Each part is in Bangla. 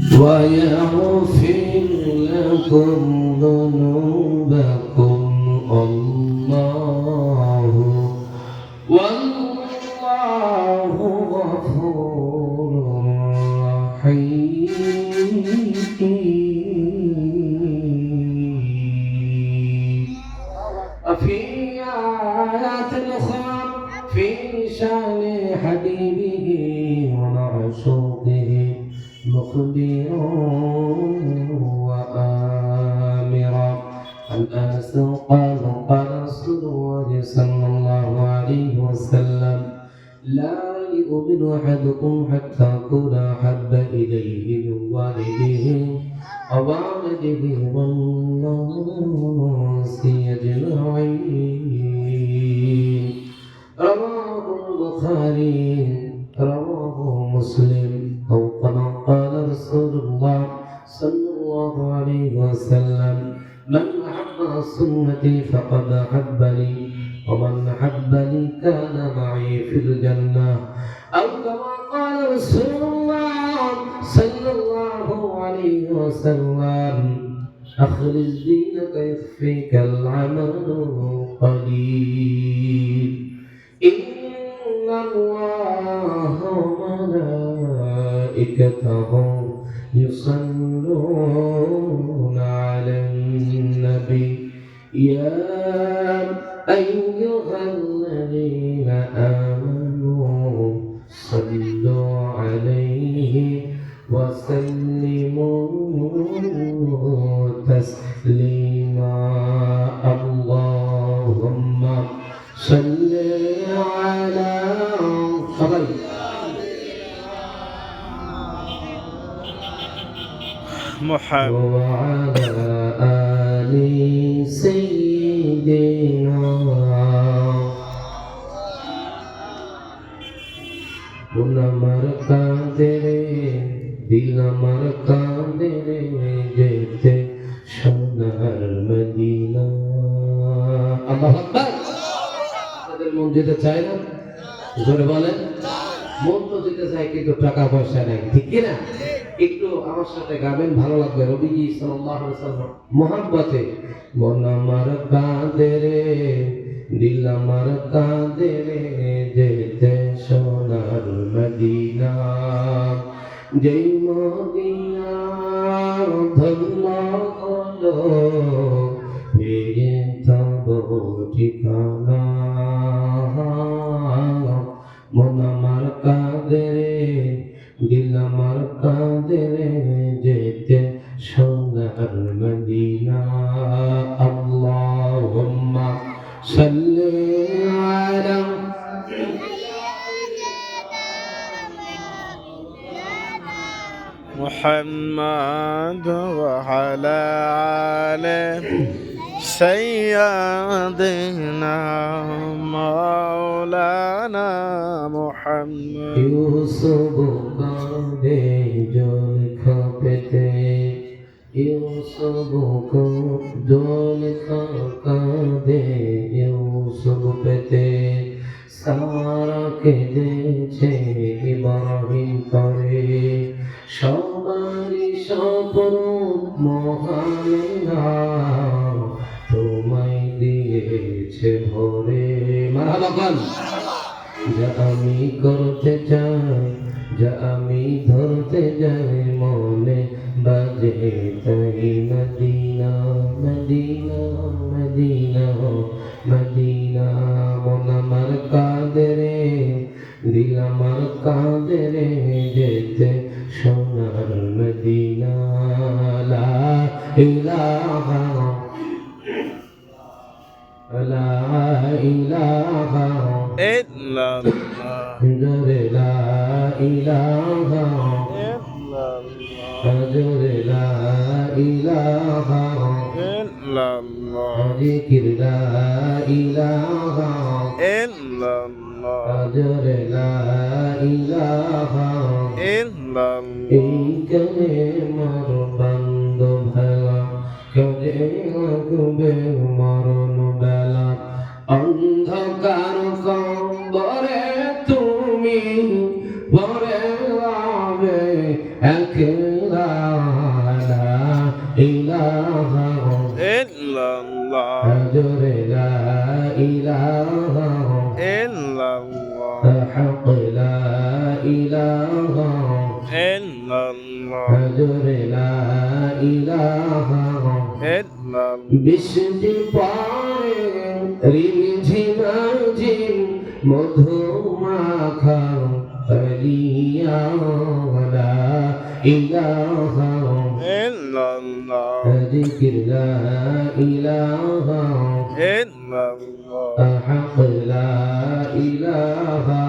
ويغفر لكم ذنوبكم الله والله غفور رحيم. وفي آيات أخرى في شأن ومعشوقه مخبرا وآمرا عن أنس قال قال رسول الله صلى الله عليه وسلم لا يؤمن أحدكم حتى أكون أحب إليه من والده ووالده والناس أجمعين رواه البخاري رواه مسلم وسلم. من أحب سنتي فقد أحبني ومن أحبني كان معي في الجنة. أو كما قال رسول الله صلى الله عليه وسلم أخرج دينك يكفيك العمل قليل. إن الله وملائكته يصلون يا أيها الذين آمنوا صلوا عليه وسلموا تسليما. اللهم صل على صلي محمد. وعلى آل سيدنا আমার যেতে সোনার মদিনা। আল্লাহু আপনাদের মন যেতে চায় না? বলেন। মন তো যেতে চায়, কিন্তু টাকা পয়সা নেই, ঠিক না? একটু আমার সাথে গাবেন, ভালো লাগবে। রবিজি সাল্লাল্লাহু আলাইহি মন আমার কাঁদে রে, দিল আমার কাঁদে রে যেতে যেই মদিনা ধন্য হলো محمد وعلى آله سيدنا مولانا محمد ইউসুফ কাঁদে জল খাপেতে ইউসুফ জল কাঁদে ইউসুফ পেতে সারা কেঁদেছে ইব্রাহিম সবারই স্বপ্ন তোমায় দিয়েছে ভরে মারাবাগান যা আমি করতে চাই যা আমি ধরতে যাই মনে বাজে তাই মদিনা মদিনা মদিনা মদিনা মন আমার কাঁদে রে দিল আমার কাঁদে রে যেতে إله لا إله إلا الله لا إله حجر لا إله إلا الله ذكر لا إله إلا الله حجر لا إله إلا الله إن كان ডুবে মরণ বেলা। অন্ধকার কবরে তুমি পরে লাবে একলা ইলাহা ইল্লাল্লাহ হজরে লা ইলাহা ইল্লাল্লাহ হক লা ইলাহা ইল্লাল্লাহ হজরে লা ইলাহা এর বৃষ্টি পরে রিমঝিমাঝিম মধু মাখা আলিয়াওয়ালা ইলাহা। ইলাহা।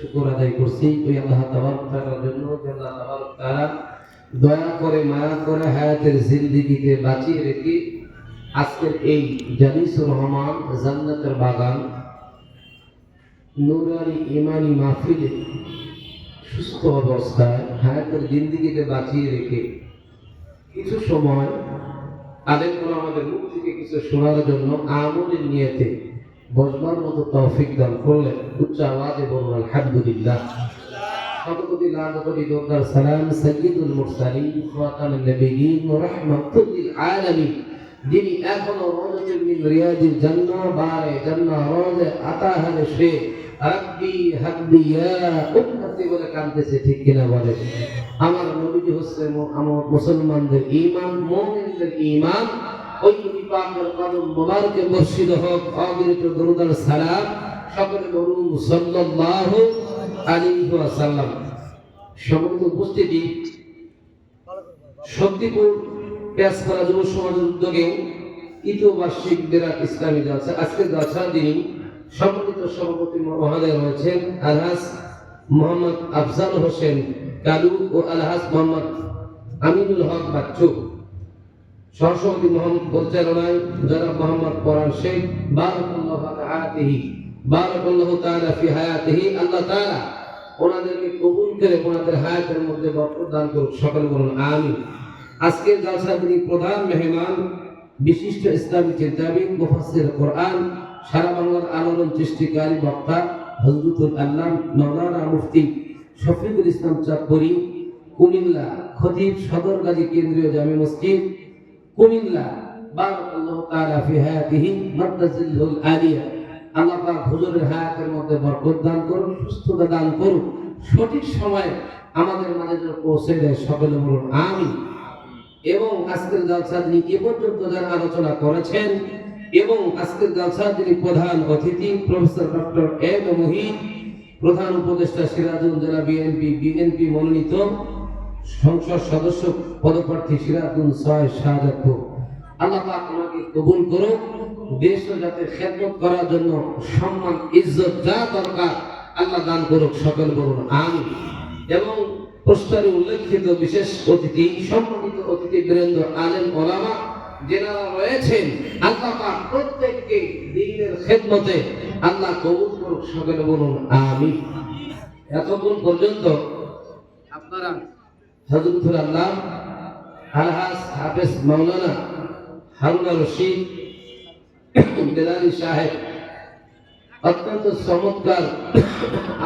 শুকর আদায় করছি। ওই আল্লাহ জন্য আল্লাহ তাবারক দয়া করে, মায়া করে হায়াতের জিন্দিগিতে বাঁচিয়ে রেখে আজকের এই জানিসুর রহমান জান্নাতের বাগান নুরানি ইমানি মাহফিলে সুস্থ অবস্থায় হায়াতের জিন্দিগিতে বাঁচিয়ে রেখে কিছু সময় আলেমগুলো আমাদের মুখ থেকে কিছু শোনার জন্য আমলের নিয়েতে বসবার মতো তৌফিক দান করলেন। উচ্চ আওয়াজে বলুন, আলহামদুলিল্লাহ। শতকোটি লাখ কোটি দরকার সালাম সৈয়দুল মুরসালিন খাতামুন নবিয়্যিন ওয়া রাহমাতুল আলামিন। যিনি এখনও রওজাতুল মিন রিয়াজিল জান্নাহ, বারে জান্নাহ রওজে আতাহারে সে। রাব্বি হাব্বি ইয়া বলে কাঁদতেছে ঠিক কিনা বলে আমার নবীজি হচ্ছে আমার মুসলমানদের ঈমান, মুমিনদের ঈমান। হোক সকলে শক্তিপুর উদ্যোগে তৃতীয় বার্ষিক ইসলামী জলসা আজকের জলসা যিনি সম্মানিত সভাপতি মহোদয় রয়েছেন আলহাজ মোহাম্মদ আফজাল হোসেন কালু ও আলহাজ মোহাম্মদ আমিনুল হক বাচ্চু। সহসভাপতি মোহাম্মদ পরিচালনায় জনাব মোহাম্মদ পরান শেখ, বারাকাল্লাহু হায়াতিহি বারাকাল্লাহু তাআলা ফি হায়াতিহি, আল্লাহ তাআলা ওনাদেরকে কবুল করে ওনাদের হায়াতের মধ্যে বরকত দান করুক, সকলে বলুন, আমিন। আজকের জলসা তিনি প্রধান মেহমান, বিশিষ্ট ইসলামী চিন্তাবিদ মুফাসসির কোরআন, সারা বাংলার আলোড়ন সৃষ্টিকারী বক্তা, হযরতুল আল্লাম মাওলানা মুফতি শফিকুল ইসলাম চাঁদপুরি, কুমিল্লা খতিব সদরগাজী কেন্দ্রীয় জামে মসজিদ কুমিল্লা, বারাকাল্লাহু তাআলা ফি হায়াতিহি আলিয়া। আল্লাহ পাক হুজুরের হায়াতের মধ্যে বরকত দান করুন, সুস্থতা দান করুন। সঠিক সময়ে আমাদের পৌঁছে দেয় সকলে বলুন, আমিন। এবং আজকের জালসা যিনি এ পর্যন্ত যারা আলোচনা করেছেন, এবং আজকের জালসা যিনি প্রধান অতিথি, প্রফেসর ডক্টর এম মহিন, প্রধান উপদেষ্টা সিরাজুল জেলা বিএনপি বিএনপি মনোনীত সংসদ সদস্য পদপ্রার্থী সিরাজুল ছয় শাহজাদপুর আল্লাহ ওনাকে কবুল করুক, দেশ জাতির খেদমত করার জন্য সম্মান, ইজ্জত যা দরকার, আল্লাহ দান করুক সকল বলুন আমিন। এবং পোস্টারে উল্লেখিত বিশেষ অতিথি, সম্মানিত অতিথি বীরেন্দ্র আলেম ওলামা যেনারা রয়েছেন, আল্লাহ প্রত্যেককে দিনের খেদমতে আল্লাহ কবুল করুক সকলে বলুন আমিন। এতক্ষণ পর্যন্ত আপনারা হজরতুল আল্লাহ আলহাজ হাফেজ মাওলানা হারুনা রশিদ সাহেব। অত্যন্ত চমৎকার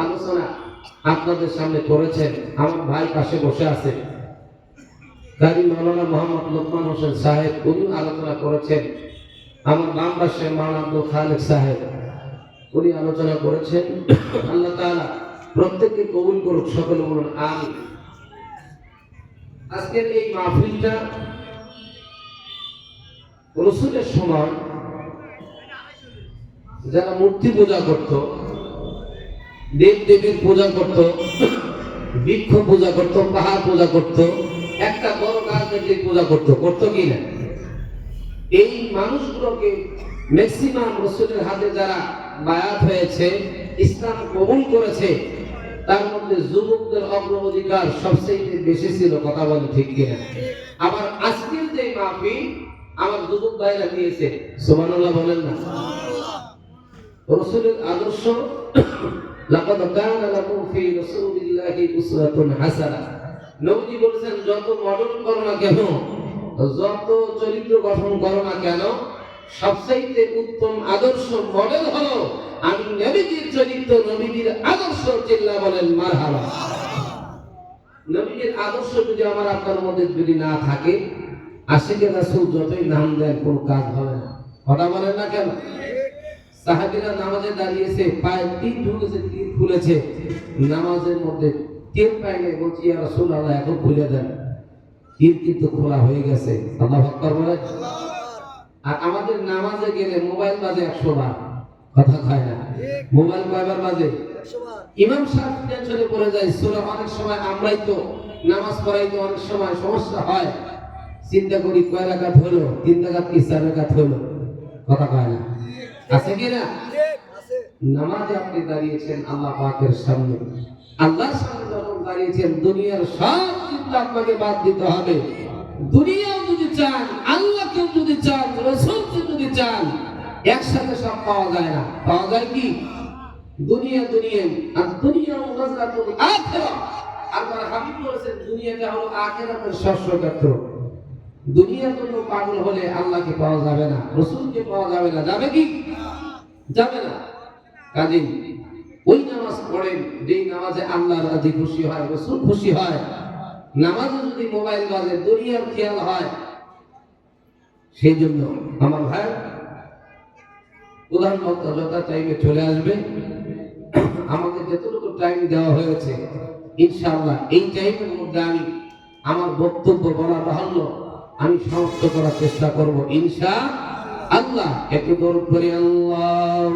আলোচনা আপনাদের সামনে করেছেন। আমার ভাই পাশে বসে আছে। গাড়ি মাওলানা মোহাম্মদ লোকমান হোসেন সাহেব, উনি আলোচনা করেছেন। আমার বাম পাশে মাওলানা আব্দুল খালেক সাহেব, উনি আলোচনা করেছেন। আল্লাহ তাআলা প্রত্যেককে কবুল করুক, সকলে বলুন, আমিন। আজকের এই মাহফিলটা রসুলের সময় যারা মূর্তি পূজা করত দেব দেবীর পূজা করত, বৃক্ষ পূজা করত, পাহাড় পূজা করত, একটা বড় গাছ পূজা করত করত কি না? এই মানুষগুলোকে ম্যাক্সিমাম রসুলের হাতে যারা বায়াত হয়েছে, ইসলাম কবুল করেছে মধ্যে যুবকদের অগ্রাধিকার সবচেয়ে বেশি ছিল কথা বলে ঠিক কিনা? আবার আজকের যে মাহফিল আমার যুবক ভাইরা দিয়েছে সুবহানাল্লাহ বলেন না? রসুলের আদর্শ লাকাদ কানা লাকুম ফি রাসূলিল্লাহি উসওয়াতুন হাসানাহ নবীজি বলেছেন যত মডেল করো না কেন যত চরিত্র গঠন করো না কেন সবচাইতে উত্তম আদর্শ মডেল হলো আমি নবীজির চরিত্র, নবীজির আদর্শ চিল্লা বলেন, মারহাবা। নবীজির আদর্শ যদি আমার আপনার মধ্যে যদি না থাকে আশিকে রাসূল যতই নাম দেন, কোনো কাজ হবে না। কথা বলেন না কেন? সাহাবীরা নামাজে দাঁড়িয়েছে, পায়ে ঢুকেছে তীর খুলেছে, নামাজের মধ্যে তীর পাইলে বলছি, ইয়া রাসূলুল্লাহ, এখন খুলে দেন। তীর কিন্তু খোলা হয়ে গেছে। আল্লাহু আকবার বলেন। আর আমাদের নামাজে গেলে মোবাইল বাজে একশো বার। কথা খায় না? মোবাইল কয়বার বাজে? ইমাম সাহেব টেনশনে পড়ে যায়, সূরা অনেক সময় আমরাই তো নামাজ পড়াই তো অনেক সময়, সমস্যা হয়। চিন্তা করি কয় রাকাত হলো? তিন রাকাত কি চার রাকাত হলো? কথা কয় না? আছে কি না? নামাজে আপনি দাঁড়িয়েছেন আল্লাহ পাকের সামনে। আল্লাহর সামনে যখন দাঁড়িয়েছেন, দুনিয়ার সব চিন্তা আপনাকে বাদ দিতে হবে। দুনিয়াও যদি চান একসাথে সব পাওয়া যায় না। পাওয়া যায় কি? দুনিয়া দুনিয়া। আর দুনিয়া মুনাজাতুল আখিরা আল্লাহর হাবিব বলেছেন, দুনিয়াটা হলো আখিরাতের শস্য ক্ষেত্র দুনিয়ার জন্য পাগল হলে আল্লাহকে পাওয়া যাবে না, রসুলকে পাওয়া যাবে না। যাবে কি? যাবে না। কাজে ওই নামাজ পড়েন, যেই নামাজে আল্লাহ রাজি খুশি হয়, রসুল খুশি হয়। নামাজে যদি মোবাইল বাজে, দুনিয়ার খেয়াল হয়। সেই জন্য আমার ভাই প্রধান বক্তা যথা টাইমে চলে আসবে। আমাকে যতটুকু টাইম দেওয়া হয়েছে, ইনশাআল্লাহ এই টাইমের মধ্যে আমি আমার বক্তব্য বলা বাহান্য আমি সমাপ্ত করার চেষ্টা করব ইনশা আল্লাহ একটু দৌড় করে আল্লাহ